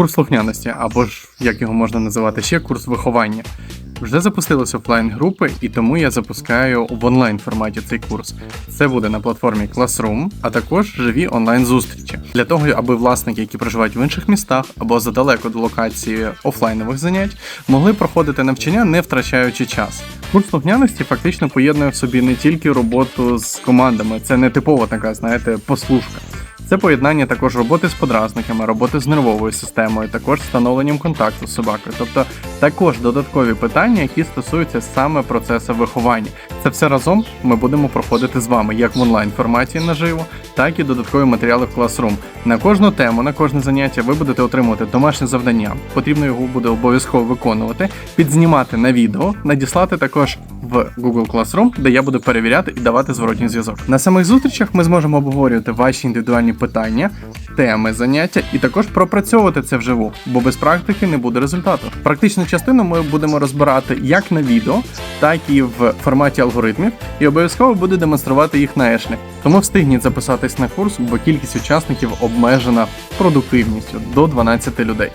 Курс слухняності, або ж як його можна називати ще, курс виховання. Вже запустилися офлайн групи, і тому я запускаю в онлайн форматі цей курс. Це буде на платформі Classroom, а також живі онлайн зустрічі для того, аби власники, які проживають в інших містах або задалеко до локації офлайнових занять, могли проходити навчання, не втрачаючи час. Курс слухняності фактично поєднує в собі не тільки роботу з командами, це не типова така, знаєте, послушка. Це поєднання також роботи з подразниками, роботи з нервовою системою, також встановленням контакту з собакою. Тобто також додаткові питання, які стосуються саме процесу виховання. Це все разом ми будемо проходити з вами як в онлайн форматі наживо, так і додаткові матеріали в Classroom. На кожну тему, на кожне заняття ви будете отримувати домашнє завдання. Потрібно його буде обов'язково виконувати, підзнімати на відео, надіслати також в Google Classroom, де я буду перевіряти і давати зворотній зв'язок. На самих зустрічах ми зможемо обговорювати ваші індивідуальні питання, теми заняття і також пропрацьовувати це вживу, бо без практики не буде результату. Практичну частину ми будемо розбирати як на відео, так і в форматі алгоритмів, і обов'язково буду демонструвати їх на Ешлі. Тому встигніть записатись на курс, бо кількість учасників обмежена продуктивністю до 12 людей.